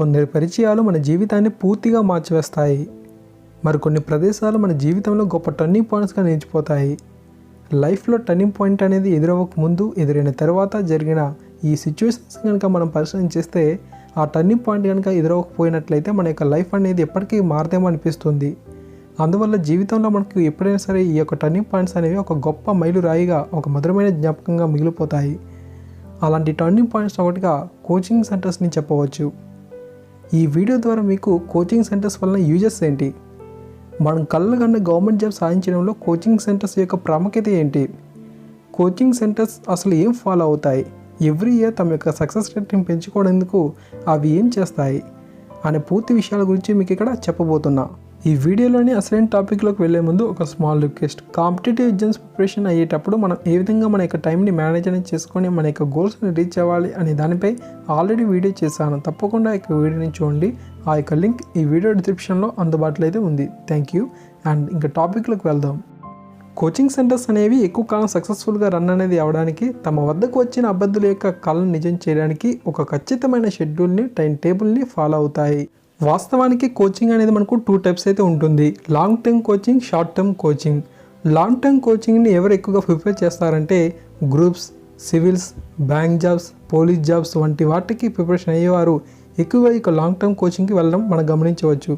కొందరి పరిచయాలు మన జీవితాన్ని పూర్తిగా మార్చివేస్తాయి. మరికొన్ని ప్రదేశాలు మన జీవితంలో గొప్ప టర్నింగ్ పాయింట్స్గా నిలిచిపోతాయి. లైఫ్లో టర్నింగ్ పాయింట్ అనేది ఎదురవ్వక ముందు ఎదురైన తర్వాత జరిగిన ఈ సిచ్యువేషన్స్ కనుక మనం పరిశీలన చేస్తే ఆ టర్నింగ్ పాయింట్ కనుక ఎదురవ్వకపోయినట్లయితే మన యొక్క లైఫ్ అనేది ఎప్పటికీ మారదేమో అనిపిస్తుంది. అందువల్ల జీవితంలో మనకు ఎప్పుడైనా సరే ఈ యొక్క టర్నింగ్ పాయింట్స్ అనేవి ఒక గొప్ప మైలురాయిగా ఒక మధురమైన జ్ఞాపకంగా మిగిలిపోతాయి. అలాంటి టర్నింగ్ పాయింట్స్ ఒకటిగా కోచింగ్ సెంటర్స్ని చెప్పవచ్చు. ఈ వీడియో ద్వారా మీకు కోచింగ్ సెంటర్స్ వలన యూజెస్ ఏంటి? మనం కళ్ళ కన్న గవర్నమెంట్ జాబ్ సాధించడంలో కోచింగ్ సెంటర్స్ యొక్క ప్రాముఖ్యత ఏంటి? కోచింగ్ సెంటర్స్ అసలు ఏం ఫాలో అవుతాయి? ఎవ్రీ ఇయర్ తమ యొక్క సక్సెస్ రేట్ని పెంచుకోవడానికి అవి ఏం చేస్తాయి? అనే పూర్తి విషయాల గురించి మీకు ఇక్కడ చెప్పబోతున్నా. ఈ వీడియోలోని అసలైన టాపిక్లోకి వెళ్ళే ముందు ఒక small request. Competitive exams preparation అయ్యేటప్పుడు మనం ఏ విధంగా మన యొక్క టైంని మేనేజ్ అనేది చేసుకొని మన యొక్క గోల్స్ని రీచ్ అవ్వాలి అనే దానిపై ఆల్రెడీ వీడియో చేశాను. తప్పకుండా ఈ యొక్క వీడియోని చూడండి. ఆ యొక్క లింక్ ఈ వీడియో డిస్క్రిప్షన్లో అందుబాటులో అయితే ఉంది. Thank you. అండ్ ఇంకా టాపిక్లోకి వెళ్దాం. కోచింగ్ సెంటర్స్ అనేవి ఎక్కువ కాలం సక్సెస్ఫుల్గా రన్ అనేది అవడానికి తమ వద్దకు వచ్చిన అభ్యర్థుల యొక్క కళను నిజం చేయడానికి ఒక ఖచ్చితమైన షెడ్యూల్ని టైం టేబుల్ని ఫాలో అవుతాయి. వాస్తవానికి కోచింగ్ అనేది మనకు టూ టైప్స్ అయితే ఉంటుంది. Long term coaching short term coaching long term కోచింగ్ని ఎవరు ఎక్కువగా ప్రిఫర్ చేస్తారంటే groups civils bank jobs police jobs వంటి వాటికి ప్రిపరేషన్ అయ్యేవారు ఎక్కువగా ఈ యొక్క లాంగ్ టర్మ్ కోచింగ్కి వెళ్ళడం మనం గమనించవచ్చు.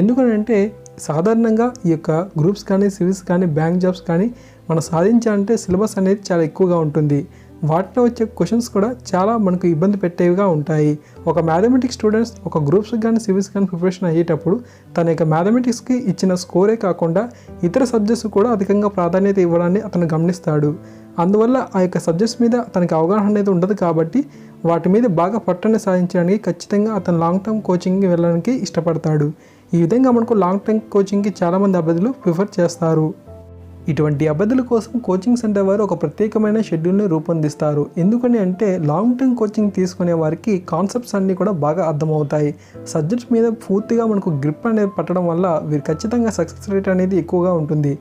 ఎందుకంటే సాధారణంగా ఈ యొక్క గ్రూప్స్ కానీ సివిల్స్ కానీ బ్యాంక్ జాబ్స్ కానీ మనం సాధించాలంటే సిలబస్ అనేది చాలా ఎక్కువగా ఉంటుంది. వాటిలో వచ్చే క్వశ్చన్స్ కూడా చాలా మనకు ఇబ్బంది పెట్టేవిగా ఉంటాయి. ఒక మ్యాథమెటిక్స్ స్టూడెంట్స్ ఒక గ్రూప్స్ కానీ సివిల్స్ కానీ ప్రిపరేషన్ అయ్యేటప్పుడు తన యొక్క మ్యాథమెటిక్స్కి ఇచ్చిన స్కోరే కాకుండా ఇతర సబ్జెక్ట్స్ కూడా అధికంగా ప్రాధాన్యత ఇవ్వడాన్ని అతను గమనిస్తాడు. అందువల్ల ఆ యొక్క సబ్జెక్ట్స్ మీద తనకి అవగాహన అనేది ఉండదు కాబట్టి వాటి మీద బాగా పట్టణ సాధించడానికి ఖచ్చితంగా అతను లాంగ్ టర్మ్ కోచింగ్కి వెళ్ళడానికి ఇష్టపడతాడు. ఈ విధంగా మనకు లాంగ్ టర్మ్ కోచింగ్కి చాలామంది అభ్యర్థులు ప్రిఫర్ చేస్తారు. ఇటువంటి అభ్యర్థుల కోసం కోచింగ్ సెంటర్ వారు ఒక ప్రత్యేకమైన షెడ్యూల్ని రూపొందిస్తారు. ఎందుకని అంటే లాంగ్ టర్మ్ కోచింగ్ తీసుకునే వారికి కాన్సెప్ట్స్ అన్నీ కూడా బాగా అర్థమవుతాయి. సబ్జెక్ట్స్ మీద పూర్తిగా మనకు గ్రిప్ అనేది పట్టడం వల్ల వీరు ఖచ్చితంగా సక్సెస్ రేట్ అనేది ఎక్కువగా ఉంటుంది.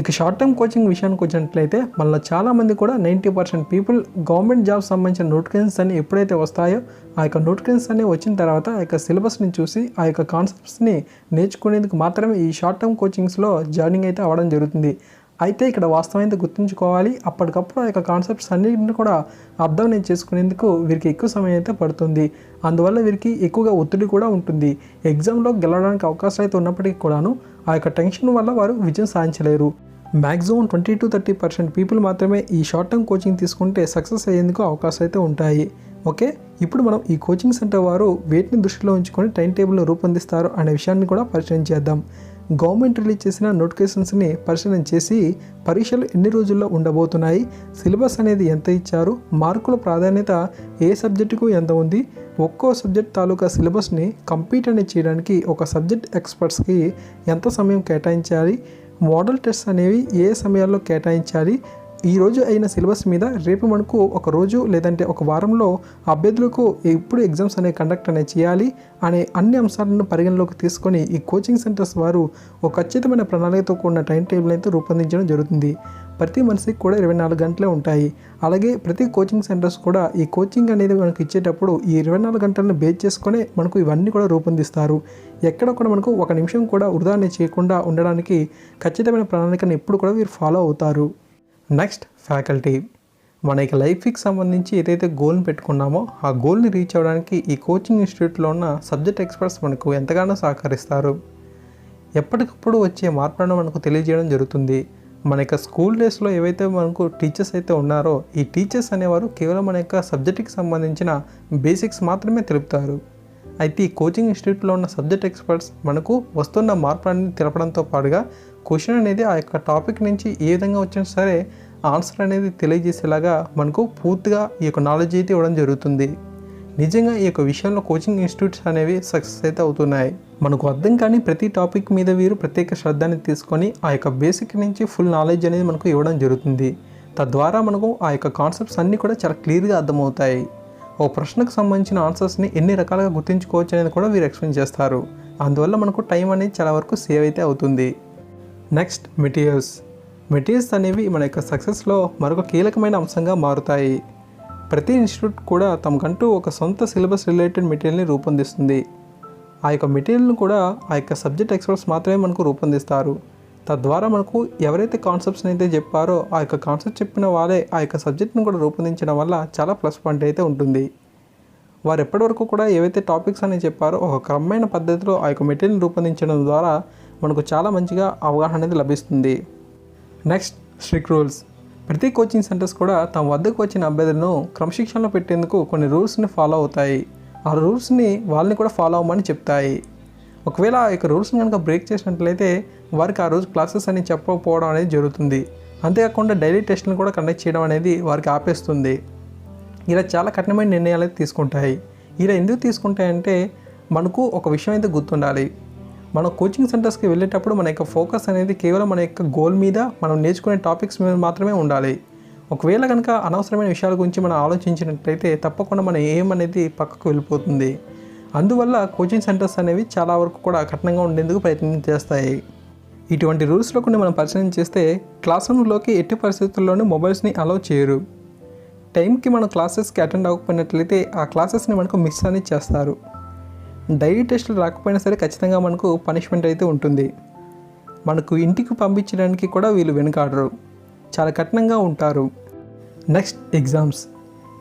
ఇక షార్ట్ టర్మ్ కోచింగ్ విషయానికి వచ్చినట్లయితే మళ్ళీ చాలామంది కూడా ninety percent people government job సంబంధించిన నోటిఫికేషన్స్ అన్ని ఎప్పుడైతే వస్తాయో ఆ యొక్క నోటిఫికేషన్స్ అన్ని వచ్చిన తర్వాత ఆ యొక్క సిలబస్ని చూసి ఆ యొక్క కాన్సెప్ట్స్ని నేర్చుకునేందుకు మాత్రమే ఈ షార్ట్ టర్మ్ కోచింగ్స్లో జాయినింగ్ అయితే అవ్వడం జరుగుతుంది. అయితే ఇక్కడ వాస్తవంగా గుర్తుంచుకోవాలి. అప్పటికప్పుడు ఆ యొక్క కాన్సెప్ట్స్ అన్నింటిని కూడా అర్థం నేను చేసుకునేందుకు వీరికి ఎక్కువ సమయం అయితే పడుతుంది. అందువల్ల వీరికి ఎక్కువగా ఒత్తిడి కూడా ఉంటుంది. ఎగ్జామ్లో గెలవడానికి అవకాశం అయితే ఉన్నప్పటికీ కూడాను ఆ యొక్క టెన్షన్ వల్ల వారు విజయం సాధించలేరు. Maximum twenty to thirty percent people మాత్రమే ఈ షార్ట్ టర్మ్ కోచింగ్ తీసుకుంటే సక్సెస్ అయ్యేందుకు అవకాశం అయితే ఉంటాయి. ఓకే ఇప్పుడు మనం ఈ కోచింగ్ సెంటర్ వారు వేటిని దృష్టిలో ఉంచుకొని టైం టేబుల్ రూపొందిస్తారు అనే విషయాన్ని కూడా పరిచయం చేద్దాం. గవర్నమెంట్ రిలీజ్ చేసిన నోటిఫికేషన్స్ని పరిశీలన చేసి పరీక్షలు ఎన్ని రోజుల్లో ఉండబోతున్నాయి సిలబస్ అనేది ఎంత ఇచ్చారు మార్కుల ప్రాధాన్యత ఏ సబ్జెక్టుకు ఎంత ఉంది ఒక్కో సబ్జెక్ట్ తాలూకా సిలబస్ని కంప్లీట్ అనేది చేయడానికి ఒక సబ్జెక్ట్ ఎక్స్పర్ట్స్కి ఎంత సమయం కేటాయించాలి మోడల్ టెస్ట్ అనేవి ఏ సమయాల్లో కేటాయించాలి ఈ రోజు అయిన సిలబస్ మీద రేపు మనకు ఒక రోజు లేదంటే ఒక వారంలో అభ్యర్థులకు ఎప్పుడు ఎగ్జామ్స్ అనే కండక్ట్ అనేది చేయాలి అనే అన్ని అంశాలను పరిగణలోకి తీసుకొని ఈ కోచింగ్ సెంటర్స్ వారు ఒక ఖచ్చితమైన ప్రణాళికతో కూడిన టైం టేబుల్ అయితే రూపొందించడం జరుగుతుంది. ప్రతి మనిషికి కూడా ఇరవై నాలుగు గంటలే ఉంటాయి. అలాగే ప్రతి కోచింగ్ సెంటర్స్ కూడా ఈ కోచింగ్ అనేది మనకు ఇచ్చేటప్పుడు ఈ ఇరవై నాలుగు గంటలను బేస్ చేసుకునే మనకు ఇవన్నీ కూడా రూపొందిస్తారు. ఎక్కడ కూడా మనకు ఒక నిమిషం కూడా వృధాన్ని చేయకుండా ఉండడానికి ఖచ్చితమైన ప్రణాళికను ఎప్పుడు కూడా వీరు ఫాలో అవుతారు. నెక్స్ట్ ఫ్యాకల్టీ మన యొక్క లైఫ్కి సంబంధించి ఏదైతే గోల్ని పెట్టుకున్నామో ఆ గోల్ని రీచ్ అవ్వడానికి ఈ కోచింగ్ ఇన్స్టిట్యూట్లో ఉన్న సబ్జెక్ట్ ఎక్స్పర్ట్స్ మనకు ఎంతగానో సహకరిస్తారు. ఎప్పటికప్పుడు వచ్చే మార్పులను మనకు తెలియజేయడం జరుగుతుంది. మన యొక్క స్కూల్ డేస్లో ఏవైతే మనకు టీచర్స్ అయితే ఉన్నారో ఈ టీచర్స్ అనేవారు కేవలం మన యొక్క సబ్జెక్టుకి సంబంధించిన బేసిక్స్ మాత్రమే తెలుపుతారు. అయితే ఈ కోచింగ్ ఇన్స్టిట్యూట్లో ఉన్న సబ్జెక్ట్ ఎక్స్పర్ట్స్ మనకు వస్తున్న మార్పులన్నీ తెలపడంతో పాటుగా క్వశ్చన్ అనేది ఆ యొక్క టాపిక్ నుంచి ఏ విధంగా వచ్చినా సరే ఆన్సర్ అనేది తెలియజేసేలాగా మనకు పూర్తిగా ఈ యొక్క నాలెడ్జ్ అయితే ఇవ్వడం జరుగుతుంది. నిజంగా ఈ యొక్క విషయంలో కోచింగ్ ఇన్స్టిట్యూట్స్ అనేవి సక్సెస్ అయితే అవుతున్నాయి. మనకు అర్థం కానీ ప్రతి టాపిక్ మీద వీరు ప్రత్యేక శ్రద్ధని తీసుకొని ఆ యొక్క బేసిక్ నుంచి ఫుల్ నాలెడ్జ్ అనేది మనకు ఇవ్వడం జరుగుతుంది. తద్వారా మనకు ఆ యొక్క కాన్సెప్ట్స్ అన్నీ కూడా చాలా క్లియర్గా అర్థమవుతాయి. ఓ ప్రశ్నకు సంబంధించిన ఆన్సర్స్ని ఎన్ని రకాలుగా గుర్తుంచుకోవచ్చు అనేది కూడా వీరు ఎక్స్ప్లెయిన్ చేస్తారు. అందువల్ల మనకు టైం అనేది చాలా వరకు సేవ్ అయితే అవుతుంది. Next materials. మెటీరియల్స్ అనేవి మన యొక్క సక్సెస్లో మరొక కీలకమైన అంశంగా మారుతాయి. ప్రతి ఇన్స్టిట్యూట్ కూడా తమకంటూ ఒక సొంత సిలబస్ రిలేటెడ్ మెటీరియల్ని రూపొందిస్తుంది. ఆ యొక్క మెటీరియల్ను కూడా ఆ యొక్క సబ్జెక్ట్ ఎక్స్పర్ట్స్ మాత్రమే మనకు రూపొందిస్తారు. తద్వారా మనకు ఎవరైతే కాన్సెప్ట్స్ని అయితే చెప్పారో ఆ యొక్క కాన్సెప్ట్ చెప్పిన వాళ్ళే ఆ యొక్క సబ్జెక్ట్ని కూడా రూపొందించడం వల్ల చాలా ప్లస్ పాయింట్ అయితే ఉంటుంది. వారు ఎప్పటివరకు కూడా ఏవైతే టాపిక్స్ అని చెప్పారో ఒక క్రమమైన పద్ధతిలో ఆ యొక్క మెటీరియల్ రూపొందించడం ద్వారా మనకు చాలా మంచిగా అవగాహన అనేది లభిస్తుంది. నెక్స్ట్ స్ట్రిక్ రూల్స్ ప్రతి కోచింగ్ సెంటర్స్ కూడా తమ వద్దకు వచ్చిన అభ్యర్థులను క్రమశిక్షణలో పెట్టేందుకు కొన్ని రూల్స్ని ఫాలో అవుతాయి. ఆ రూల్స్ని వాళ్ళని కూడా ఫాలో అవ్వమని చెప్తాయి. ఒకవేళ ఆ యొక్క రూల్స్ని కనుక బ్రేక్ చేసినట్లయితే వారికి ఆ రోజు క్లాసెస్ అని చెప్పకపోవడం అనేది జరుగుతుంది. అంతేకాకుండా డైలీ టెస్ట్లను కూడా కండక్ట్ చేయడం అనేది వారికి ఆపేస్తుంది. ఇలా చాలా కఠినమైన నిర్ణయాలు అయితే తీసుకుంటాయి. ఇలా ఎందుకు తీసుకుంటాయంటే మనకు ఒక విషయం అయితే గుర్తుండాలి. మన కోచింగ్ సెంటర్స్కి వెళ్ళేటప్పుడు మన యొక్క ఫోకస్ అనేది కేవలం మన యొక్క గోల్ మీద మనం నేర్చుకునే టాపిక్స్ మీద మాత్రమే ఉండాలి. ఒకవేళ కనుక అనవసరమైన విషయాల గురించి మనం ఆలోచించినట్లయితే తప్పకుండా మన ఏం అనేది పక్కకు వెళ్ళిపోతుంది. అందువల్ల కోచింగ్ సెంటర్స్ అనేవి చాలా వరకు కూడా కఠినంగా ఉండేందుకు ప్రయత్నం చేస్తాయి. ఇటువంటి రూల్స్లో కొన్ని మనం పరిశీలన చేస్తే క్లాస్ రూమ్లోకి ఎట్టి పరిస్థితుల్లోనూ మొబైల్స్ని అలౌ చేయరు. టైంకి మనం క్లాసెస్కి అటెండ్ అవ్వకపోయినట్లయితే ఆ క్లాసెస్ని మనకు మిస్ అనేది చేస్తారు. డైలీ టెస్టులు రాకపోయినా సరే ఖచ్చితంగా మనకు పనిష్మెంట్ అయితే ఉంటుంది. మనకు ఇంటికి పంపించడానికి కూడా వీళ్ళు వెనుకాడరు. చాలా కఠినంగా ఉంటారు. Next exams.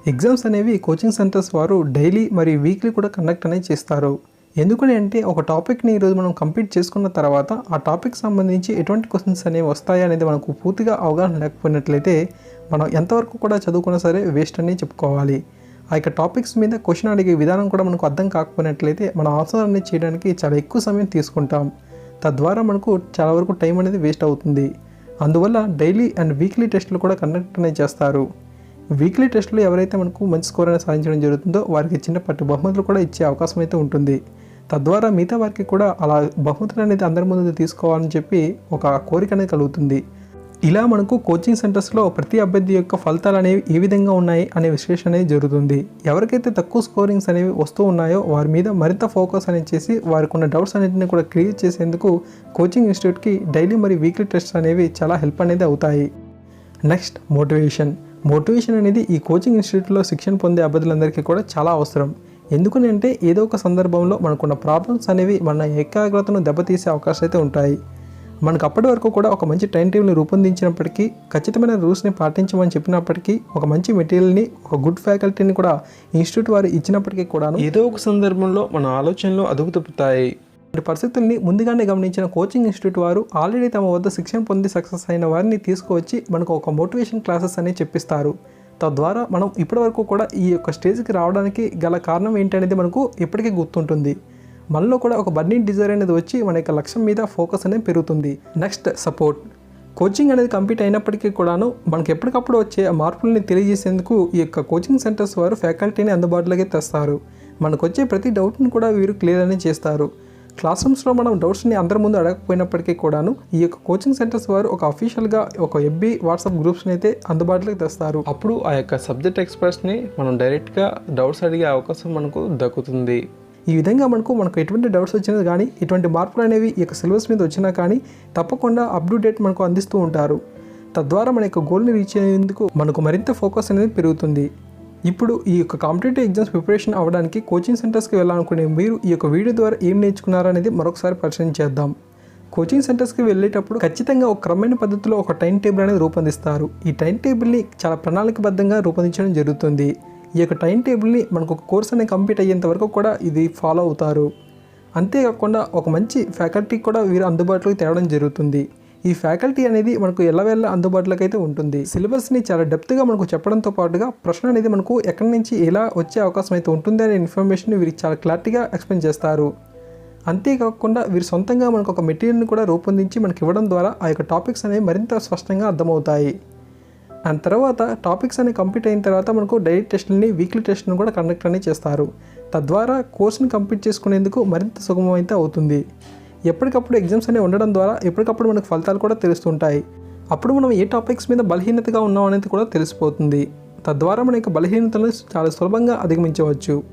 ఎగ్జామ్స్ అనేవి కోచింగ్ సెంటర్స్ వారు డైలీ మరియు వీక్లీ కూడా కండక్ట్ అనేది చేస్తారు. ఎందుకని అంటే ఒక టాపిక్ని ఈరోజు మనం కంప్లీట్ చేసుకున్న తర్వాత ఆ టాపిక్ సంబంధించి ఎటువంటి క్వశ్చన్స్ అనేవి వస్తాయి అనేది మనకు పూర్తిగా అవగాహన లేకపోయినట్లయితే మనం ఎంతవరకు కూడా చదువుకున్నా సరే వేస్ట్ అని చెప్పుకోవాలి. ఆ యొక్క టాపిక్స్ మీద క్వశ్చన్ అడిగే విధానం కూడా మనకు అర్థం కాకపోయినట్లయితే మన ఆన్సర్ అనేది చేయడానికి చాలా ఎక్కువ సమయం తీసుకుంటాం. తద్వారా మనకు చాలా వరకు టైం అనేది వేస్ట్ అవుతుంది. అందువల్ల డైలీ అండ్ వీక్లీ టెస్టులు కూడా కండక్ట్ అనేది చేస్తారు. వీక్లీ టెస్టులు ఎవరైతే మనకు మంచి స్కోర్ అనేది సాధించడం జరుగుతుందో వారికి చిన్నపాటి బహుమతులు కూడా ఇచ్చే అవకాశం అయితే ఉంటుంది. తద్వారా మిగతా వారికి కూడా అలా బహుమతులు అనేది అందరి ముందు తీసుకోవాలని చెప్పి ఒక కోరిక అనేది కలుగుతుంది. ఇలా మనకు కోచింగ్ సెంటర్స్లో ప్రతి అభ్యర్థి యొక్క ఫలితాలు అనేవి ఏ విధంగా ఉన్నాయి అనే విశ్లేషణ అనేది జరుగుతుంది. ఎవరికైతే తక్కువ స్కోరింగ్స్ అనేవి వస్తూ ఉన్నాయో వారి మీద మరింత ఫోకస్ అనేది చేసి వారికి ఉన్న డౌట్స్ అనేటిని కూడా క్లియర్ చేసేందుకు కోచింగ్ ఇన్స్టిట్యూట్కి డైలీ మరియు వీక్లీ టెస్ట్ అనేవి చాలా హెల్ప్ అనేది అవుతాయి. నెక్స్ట్ మోటివేషన్ మోటివేషన్ అనేది ఈ కోచింగ్ ఇన్స్టిట్యూట్లో శిక్షణ పొందే అభ్యర్థులందరికీ కూడా చాలా అవసరం. ఎందుకని అంటే ఏదో ఒక సందర్భంలో మనకున్న ప్రాబ్లమ్స్ అనేవి మన ఏకాగ్రతను దెబ్బతీసే అవకాశాలు అయితే ఉంటాయి. మనకు అప్పటి వరకు కూడా ఒక మంచి టైం టేబుల్ని రూపొందించినప్పటికీ ఖచ్చితమైన రూల్స్ని పాటించమని చెప్పినప్పటికీ ఒక మంచి మెటీరియల్ని ఒక గుడ్ ఫ్యాకల్టీని కూడా ఇన్స్టిట్యూట్ వారు ఇచ్చినప్పటికీ కూడా ఏదో ఒక సందర్భంలో మన ఆలోచనలు అదుపు తప్పుతాయి ఇటువంటి పరిస్థితుల్ని ముందుగానే గమనించిన కోచింగ్ ఇన్స్టిట్యూట్ వారు ఆల్రెడీ తమ వద్ద శిక్షణ పొంది సక్సెస్ అయిన వారిని తీసుకువచ్చి మనకు ఒక మోటివేషన్ క్లాసెస్ అనేవి చెప్పిస్తారు. తద్వారా మనం ఇప్పటివరకు కూడా ఈ యొక్క స్టేజ్కి రావడానికి గల కారణం ఏంటనేది మనకు ఇప్పటికీ గుర్తుంటుంది. మనలో కూడా ఒక బర్నింగ్ డిజైర్ అనేది వచ్చి మన యొక్క లక్ష్యం మీద ఫోకస్ అనేది పెరుగుతుంది. Next support. కోచింగ్ అనేది కంప్లీట్ అయినప్పటికీ కూడాను మనకి ఎప్పటికప్పుడు వచ్చే మార్పుల్ని తెలియజేసేందుకు ఈ యొక్క కోచింగ్ సెంటర్స్ వారు ఫ్యాకల్టీని అందుబాటులోకి తెస్తారు. మనకు వచ్చే ప్రతి డౌట్ని కూడా వీరు క్లియర్ అనేది చేస్తారు. క్లాస్ రూమ్స్లో మనం డౌట్స్ని అందరి ముందు అడగకపోయినప్పటికీ కూడాను ఈ యొక్క కోచింగ్ సెంటర్స్ వారు ఒక అఫీషియల్గా ఒక ఎఫ్బి వాట్సాప్ గ్రూప్స్ని అయితే అందుబాటులోకి తెస్తారు. అప్పుడు ఆ యొక్క సబ్జెక్ట్ ఎక్స్పర్ట్స్ని మనం డైరెక్ట్గా డౌట్స్ అడిగే అవకాశం మనకు దక్కుతుంది. ఈ విధంగా మనకు మనకు ఎటువంటి డౌట్స్ వచ్చినా కానీ ఎటువంటి మార్పులు అనేవి ఈ యొక్క సిలబస్ మీద వచ్చినా కానీ తప్పకుండా అప్ టు డేట్ మనకు అందిస్తూ ఉంటారు. తద్వారా మన యొక్క గోల్ని రీచ్ అయ్యేందుకు మనకు మరింత ఫోకస్ అనేది పెరుగుతుంది. ఇప్పుడు ఈ యొక్క కాంపిటేటివ్ ఎగ్జామ్స్ ప్రిపరేషన్ అవ్వడానికి కోచింగ్ సెంటర్స్కి వెళ్ళాలనుకునే మీరు ఈ యొక్క వీడియో ద్వారా ఏం నేర్చుకున్నారనేది మరొకసారి పరిశీలన చేద్దాం. కోచింగ్ సెంటర్స్కి వెళ్ళేటప్పుడు ఖచ్చితంగా ఒక క్రమమైన పద్ధతిలో ఒక టైం టేబుల్ అనేది రూపొందిస్తారు. ఈ టైం టేబుల్ని చాలా ప్రణాళికబద్ధంగా రూపొందించడం జరుగుతుంది. ఈ యొక్క టైం టేబుల్ని మనకు ఒక కోర్స్ అనేది కంప్లీట్ అయ్యేంత వరకు కూడా ఇది ఫాలో అవుతారు. అంతేకాకుండా ఒక మంచి ఫ్యాకల్టీ కూడా వీరు అందుబాటులోకి తేవడం జరుగుతుంది. ఈ ఫ్యాకల్టీ అనేది మనకు ఎల్లవేళ్ళ అందుబాటులోకి అయితే ఉంటుంది. సిలబస్ని చాలా డెప్త్గా మనకు చెప్పడంతో పాటుగా ప్రశ్న అనేది మనకు ఎక్కడి నుంచి ఎలా వచ్చే అవకాశం అయితే ఉంటుంది అనే ఇన్ఫర్మేషన్ వీరికి చాలా క్లారిటీగా ఎక్స్ప్లెయిన్ చేస్తారు. అంతేకాకుండా వీరు సొంతంగా మనకు ఒక మెటీరియల్ని కూడా రూపొందించి మనకి ఇవ్వడం ద్వారా ఆ యొక్క టాపిక్స్ అనేవి మరింత స్పష్టంగా అర్థమవుతాయి. అండ్ తర్వాత టాపిక్స్ అనేవి కంప్లీట్ అయిన తర్వాత మనకు డైలీ టెస్ట్ని వీక్లీ టెస్ట్ని కూడా కండక్ట్ అనేది చేస్తారు. తద్వారా కోర్సుని కంప్లీట్ చేసుకునేందుకు మరింత సుగమం అయితే అవుతుంది. ఎప్పటికప్పుడు ఎగ్జామ్స్ అనేవి ఉండడం ద్వారా ఎప్పటికప్పుడు మనకు ఫలితాలు కూడా తెలుస్తుంటాయి. అప్పుడు మనం ఏ టాపిక్స్ మీద బలహీనతగా ఉన్నాం అనేది కూడా తెలిసిపోతుంది. తద్వారా మన యొక్క బలహీనతలను చాలా సులభంగా అధిగమించవచ్చు.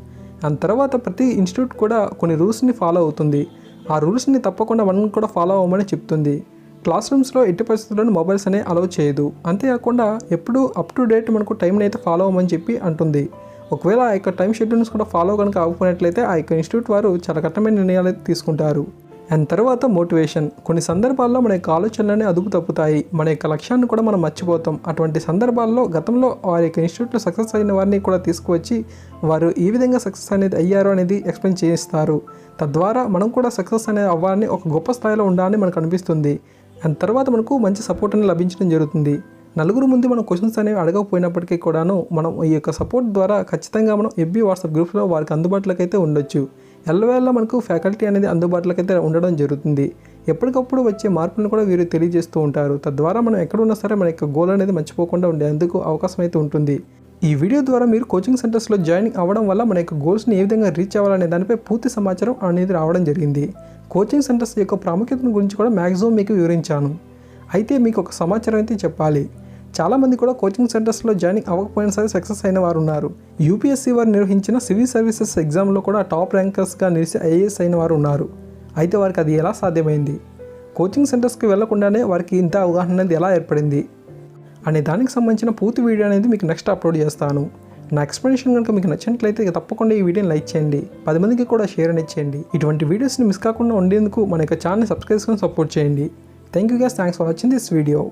దాని తర్వాత ప్రతి ఇన్స్టిట్యూట్ కూడా కొన్ని రూల్స్ని ఫాలో అవుతుంది. ఆ రూల్స్ని తప్పకుండా మనం కూడా ఫాలో అవ్వమని చెప్తుంది. క్లాస్ రూమ్స్లో ఎట్టి పరిస్థితుల్లోనూ మొబైల్స్ అనే అలౌ చేయదు. అంతేకాకుండా ఎప్పుడు అప్ టు డేట్ మనకు టైంని అయితే ఫాలో అవ్వమని చెప్పి అంటుంది. ఒకవేళ ఆ యొక్క టైం షెడ్యూల్స్ కూడా ఫాలో కనుక అవ్వకపోయినట్లయితే ఆ యొక్క ఇన్స్టిట్యూట్ వారు చాలా కఠినమైన నిర్ణయాలు తీసుకుంటారు. అండ్ తర్వాత మోటివేషన్. కొన్ని సందర్భాల్లో మన యొక్క ఆలోచనలనే అదుపు తప్పుతాయి. మన యొక్క లక్ష్యాన్ని కూడా మనం మర్చిపోతాం. అటువంటి సందర్భాల్లో గతంలో వారి యొక్క ఇన్స్టిట్యూట్లో సక్సెస్ అయిన వారిని కూడా తీసుకువచ్చి వారు ఈ విధంగా సక్సెస్ అనేది అయ్యారు అనేది ఎక్స్ప్లెయిన్ చేయిస్తారు. తద్వారా మనం కూడా సక్సెస్ అనేది అవ్వాలని ఒక గొప్ప స్థాయిలో ఉండాలని మనకు అనిపిస్తుంది. అండ్ తర్వాత మనకు మంచి సపోర్ట్ అనేది లభించడం జరుగుతుంది. నలుగురు ముందు మనం క్వశ్చన్స్ అనేవి అడగకపోయినప్పటికీ కూడాను మనం ఈ యొక్క సపోర్ట్ ద్వారా ఖచ్చితంగా మనం ఎబ్బీ వాట్సాప్ గ్రూప్లో వారికి అందుబాటులోకి అయితే ఉండొచ్చు. ఎల్లవేళ మనకు ఫ్యాకల్టీ అనేది అందుబాటులోకి అయితే ఉండడం జరుగుతుంది. ఎప్పటికప్పుడు వచ్చే మార్పులను కూడా వీరు తెలియజేస్తూ ఉంటారు. తద్వారా మనం ఎక్కడున్నా సరే మన యొక్క గోల్ అనేది మర్చిపోకుండా ఉండేందుకు అవకాశం అయితే ఉంటుంది. ఈ వీడియో ద్వారా మీరు కోచింగ్ సెంటర్స్లో జాయిన్ అవ్వడం వల్ల మన యొక్క గోల్స్ని ఏ విధంగా రీచ్ అవ్వాలనే దానిపై పూర్తి సమాచారం అనేది రావడం జరిగింది. కోచింగ్ సెంటర్స్ యొక్క ప్రాముఖ్యతను గురించి కూడా మ్యాక్సిమం మీకు వివరించాను. అయితే మీకు ఒక సమాచారం అయితే చెప్పాలి. చాలామంది కూడా కోచింగ్ సెంటర్స్లో జాయిన్ అవ్వకపోయినా సరే సక్సెస్ అయిన వారు ఉన్నారు యూపీఎస్సీ వారు నిర్వహించిన సివిల్ సర్వీసెస్ ఎగ్జామ్లో కూడా టాప్ ర్యాంకర్స్గా నిలిచి ఐఏఎస్ అయిన వారు ఉన్నారు. అయితే వారికి అది ఎలా సాధ్యమైంది? కోచింగ్ సెంటర్స్కి వెళ్ళకుండానే వారికి ఇంత అవగాహన అనేది ఎలా ఏర్పడింది? అనే దానికి సంబంధించిన పూర్తి వీడియో అనేది మీకు నెక్స్ట్ అప్లోడ్ చేస్తాను. నా ఎక్స్ప్లెనేషన్ కనుక మీకు నచ్చినట్లయితే తప్పకుండా ఈ వీడియోని లైక్ చేయండి. పది మందికి కూడా షేర్ అనేది చేయండి. ఇటువంటి వీడియోస్ని మిస్ కాకుండా ఉండేందుకు మన యొక్క ఛానల్ సబ్స్క్రైబ్ చేసుకొని సపోర్ట్ చేయండి. Thank you guys thanks for watching this video